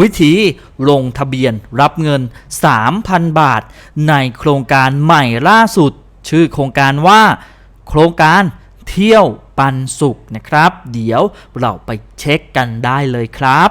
วิธีลงทะเบียนรับเงิน 3,000 บาท ในโครงการใหม่ล่าสุด ชื่อโครงการว่า โครงการเที่ยวปันสุขนะครับ เดี๋ยวเราไปเช็คกันได้เลยครับ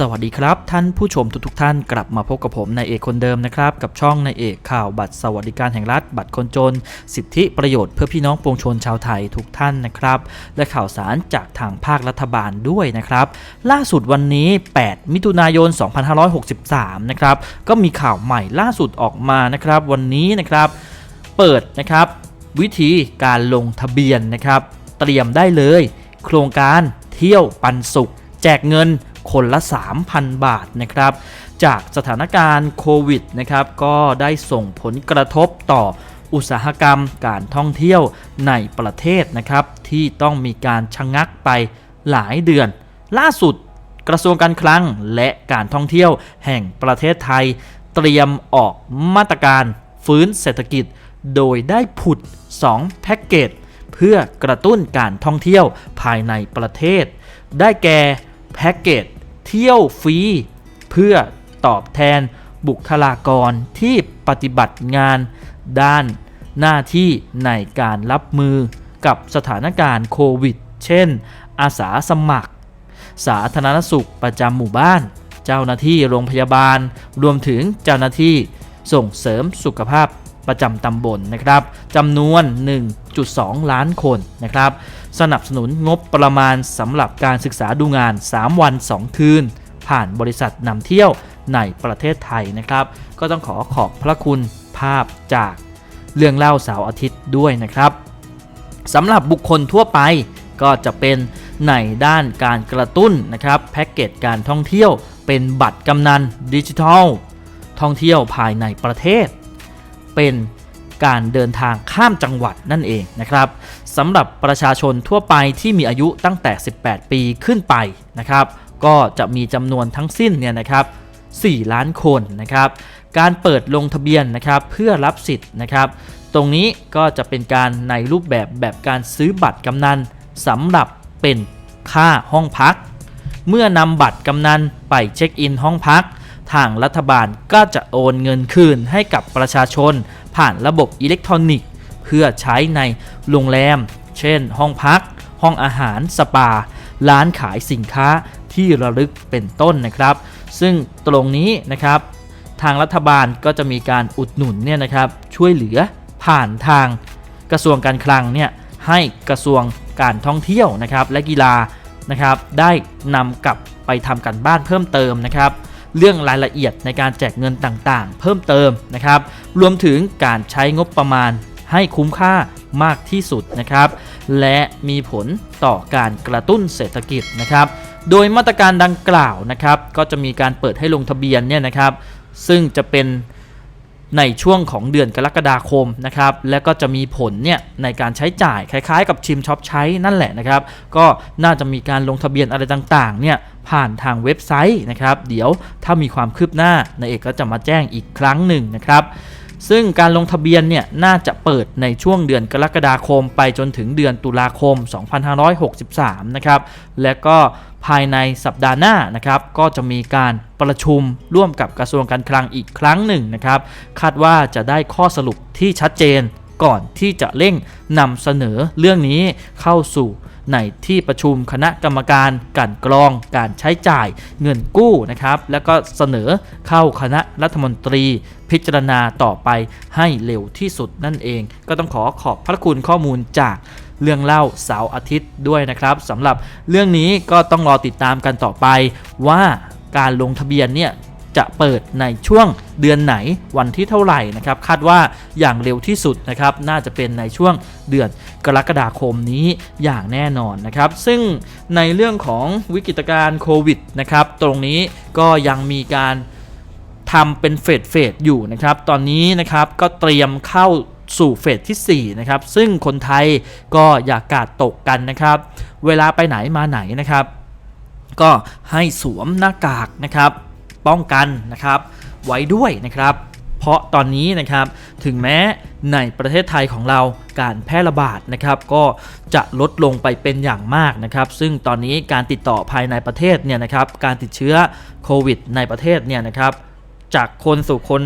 สวัสดีครับ ท่านผู้ชมทุกๆทท่านกลับมาพบกับผมนายเอกคนเดิมนะครับ กับช่องนายเอกข่าวบัตรสวัสดิการแห่งรัฐ บัตรคนจน สิทธิประโยชน์เพื่อพี่น้องปวงชนชาวไทยทุกท่านนะครับ และข่าวสารจากทางภาครัฐบาลด้วยนะครับ ล่าสุดวันนี้ 8 มิถุนายน 2563 นะครับก็มีข่าวใหม่ล่าสุดออกมานะครับ วันนี้นะครับเปิดนะครับวิธีการลงทะเบียนนะครับ เตรียมได้เลย โครงการเที่ยวปันสุข แจกเงิน คนละ 3,000 บาทนะครับ จากสถานการณ์โควิดนะครับ ก็ได้ส่งผลกระทบต่ออุตสาหกรรมการท่องเที่ยวในประเทศนะครับ ที่ต้องมีการชะงงักไปหลายเดือน ล่าสุดกระทรวงการคลังและการท่องเที่ยวแห่งประเทศไทย เตรียมออกมาตรการฟื้นเศรษฐกิจ โดยได้ผุด 2 แพ็กเกจเพื่อกระตุ้นการท่องเที่ยวภายในประเทศ ได้แก่แพ็กเกจ เที่ยวฟรีเพื่อตอบแทนบุคลากรที่ปฏิบัติงานด้านหน้าที่ในการรับมือกับสถานการณ์โควิด เช่น อาสาสมัคร สาธารณสุขประจำหมู่บ้าน เจ้าหน้าที่โรงพยาบาล รวมถึงเจ้าหน้าที่ส่งเสริมสุขภาพประจำตำบลนะครับจำนวน 1.2 ล้านคนนะครับ สนับสนุนงบประมาณสำหรับการศึกษาดูงาน 3 วัน 2 คืน ผ่านบริษัทนำเที่ยวในประเทศไทยนะครับ ก็ต้องขอขอบพระคุณภาพจากเรื่องเล่าเสาร์อาทิตย์ด้วยนะครับสำหรับบุคคลทั่วไปก็จะเป็นในด้านการกระตุ้นนะครับแพ็กเกจการท่องเที่ยวเป็นบัตรกำนันดิจิทัล ท่องเที่ยวภายในประเทศ เป็น การเดินทางข้ามจังหวัดนั่นเองนะครับสำหรับประชาชนทั่วไปที่มีอายุตั้งแต่ 18 ปีขึ้นไปนะครับก็จะมีจำนวนทั้งสิ้นเนี่ยนะครับ4 ล้านคนนะครับการเปิดลงทะเบียนนะครับเพื่อรับสิทธิ์นะครับตรงนี้ก็จะเป็นการในรูปแบบแบบการซื้อบัตรกำนันสำหรับเป็นค่าห้องพัก เมื่อนำบัตรกำนันไปเช็คอินห้องพัก ทางรัฐบาลก็จะโอนเงินคืนให้กับประชาชน ผ่านระบบอิเล็กทรอนิกส์ เพื่อใช้ในโรงแรม เช่น ห้องพัก ห้องอาหาร สปา ร้านขายสินค้าที่ระลึกเป็นต้นนะครับ ซึ่งตรงนี้นะครับ ทางรัฐบาลก็จะมีการอุดหนุนเนี่ยนะครับช่วยเหลือผ่านทางกระทรวงการคลังเนี่ยให้กระทรวงการท่องเที่ยวนะครับและกีฬานะครับได้นำกลับไปทำกันบ้านเพิ่มเติมนะครับ เรื่องรายละเอียดในการแจกเงินต่างๆ เพิ่มเติมนะครับ รวมถึงการใช้งบประมาณให้คุ้มค่ามากที่สุดนะครับ และมีผลต่อการกระตุ้นเศรษฐกิจนะครับ โดยมาตรการดังกล่าวนะครับ ก็จะมีการเปิดให้ลงทะเบียนเนี่ยนะครับ ซึ่งจะเป็นในช่วงของเดือนกรกฎาคมนะครับ และก็จะมีผลเนี่ยในการใช้จ่ายคล้ายๆ กับชิมช็อปใช้นั่นแหละนะครับ ก็น่าจะมีการลงทะเบียนอะไรต่างๆเนี่ย ผ่านทางเว็บไซต์นะครับ เดี๋ยวถ้ามีความคืบหน้านายเอกก็จะมาแจ้งอีกครั้งหนึ่งนะครับ ซึ่งการลงทะเบียนเนี่ยน่าจะเปิดในช่วงเดือนกรกฎาคมไปจนถึงเดือนตุลาคม 2563 นะครับ และก็ภายในสัปดาห์หน้านะครับ ก็จะมีการประชุมร่วมกับกระทรวงการคลังอีกครั้งหนึ่งนะครับ คาดว่าจะได้ข้อสรุปที่ชัดเจนก่อนที่จะเร่งนำเสนอเรื่องนี้เข้าสู่ ในที่ประชุมคณะกรรมการกลั่นกรองการใช้จ่ายเงินกู้นะครับแล้วก็เสนอเข้าคณะรัฐมนตรีพิจารณาต่อไปให้เร็วที่สุดนั่นเอง ก็ต้องขอขอบพระคุณข้อมูลจากเรื่องเล่าเสาร์อาทิตย์ด้วยนะครับสำหรับเรื่องนี้ก็ต้องรอติดตามกันต่อไปว่าการลงทะเบียนเนี่ย จะเปิดในช่วงเดือนไหนวันที่เท่าไหร่นะครับคาดว่าอย่างเร็วที่สุดนะครับน่าจะเป็นในช่วงเดือนกรกฎาคมนี้อย่างแน่นอนนะครับ ซึ่งในเรื่องของวิกฤตการณ์โควิดนะครับตรงนี้ก็ยังมีการทำเป็นเฟสเฟสอยู่นะครับ ตอนนี้นะครับก็เตรียมเข้าสู่เฟสที่ 4 นะครับ ซึ่งคนไทยก็อย่ากาดตกกันนะครับ เวลาไปไหนมาไหนนะครับ ก็ให้สวมหน้ากากนะครับ ป้องกันนะครับไว้ด้วยนะครับ เพราะตอนนี้นะครับถึงแม้ในประเทศไทยของเราการแพร่ระบาดนะครับก็จะลดลงไปเป็นอย่างมากนะครับ ซึ่งตอนนี้การติดต่อภายในประเทศเนี่ยนะครับการติดเชื้อโควิด ในประเทศเนี่ยนะครับจากคนสู่คน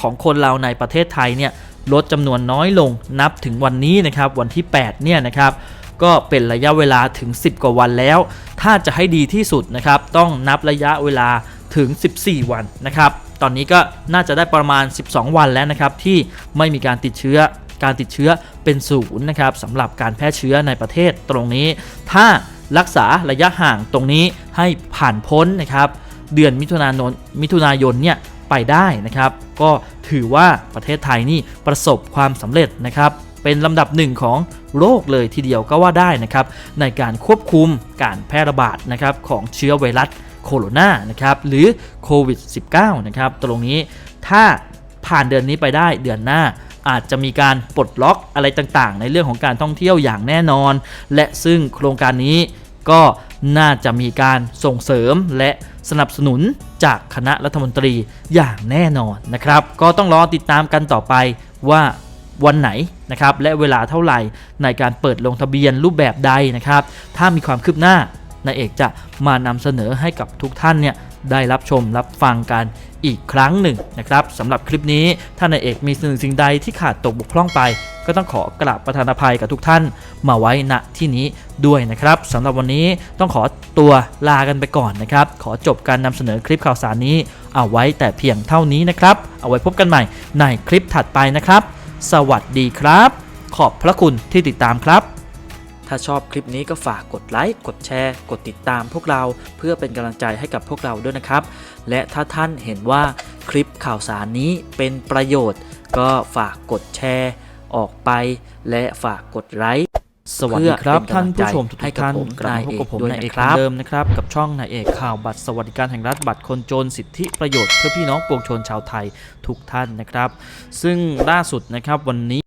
ของคนเราในประเทศไทยเนี่ยลดจำนวนน้อยลงนับถึงวันนี้นะครับวันที่ 8 เนี่ยนะครับก็เป็นระยะเวลาถึง 10 กว่าวันแล้ว ถ้าจะให้ดีที่สุดนะครับ ต้องนับระยะเวลา ถึง 14 วันนะครับ ตอนนี้ก็น่าจะได้ประมาณ 12 วันแล้วนะครับ ที่ไม่มีการติดเชื้อการติดเชื้อเป็นศูนย์นะครับสำหรับการแพร่เชื้อในประเทศตรงนี้ ถ้ารักษาระยะห่างตรงนี้ให้ผ่านพ้นนะครับ เดือนมิถุนายนมิถุนายนเนี่ยไปได้นะครับ ก็ถือว่าประเทศไทยนี่ประสบความสำเร็จนะครับ เป็นลำดับหนึ่งของโลกเลยทีเดียวก็ว่าได้นะครับ ในการควบคุมการแพร่ระบาดนะครับของเชื้อไวรัส โคโรนานะครับหรือโควิด -19 นะครับตรงนี้ถ้าผ่านเดือนนี้ไปได้เดือนหน้าอาจจะมีการปลดล็อกอะไรต่างๆ ในเรื่องของการท่องเที่ยวอย่างแน่นอน และซึ่งโครงการนี้ก็น่าจะมีการส่งเสริมและสนับสนุนจากคณะรัฐมนตรีอย่างแน่นอนนะครับ ก็ต้องรอติดตามกันต่อไปว่าวันไหนนะครับและเวลาเท่าไหร่ในการเปิดลงทะเบียนรูปแบบใดนะครับ ถ้ามีความคืบหน้า นายเอกจะมานำเสนอให้กับทุกท่านเนี่ยได้รับชมรับฟังกันอีกครั้งหนึ่งนะครับสำหรับคลิปนี้ถ้านายเอกมีสิ่งสิ่งใดที่ขาดตกบกพร่องไป ก็ต้องขอกราบประธานอภัยกับทุกท่านมาไว้ณที่นี้ด้วยนะครับสำหรับวันนี้ต้องขอตัวลากันไปก่อนนะครับ ขอจบการนำเสนอคลิปข่าวสารนี้ เอาไว้แต่เพียงเท่านี้นะครับ เอาไว้พบกันใหม่ในคลิปถัดไปนะครับ สวัสดีครับ ขอบพระคุณที่ติดตามครับ ถ้าชอบคลิปนี้ก็ฝากกดไลค์กดแชร์ กดติดตามพวกเราเพื่อเป็นกำลังใจให้กับพวกเราด้วยนะครับ และถ้าท่านเห็นว่าคลิปข่าวสารนี้เป็นประโยชน์ ก็ฝากกดแชร์ ออกไป และฝากกดไลค์สวัสดีครับเพื่อเป็นท่านผู้ชมกำลังใจทุกให้ๆท่านกับผมกลับมาพบกับผมด้วยนายเอกนะครับเหมือนเดิมนะครับ กับช่องนายเอกข่าวบัตรสวัสดิการแห่งรัฐบัตรคนจนสิทธิประโยชน์เพื่อพี่น้องปวงชนชาวไทยทุกท่านนะครับ ซึ่งล่าสุดนะครับวันนี้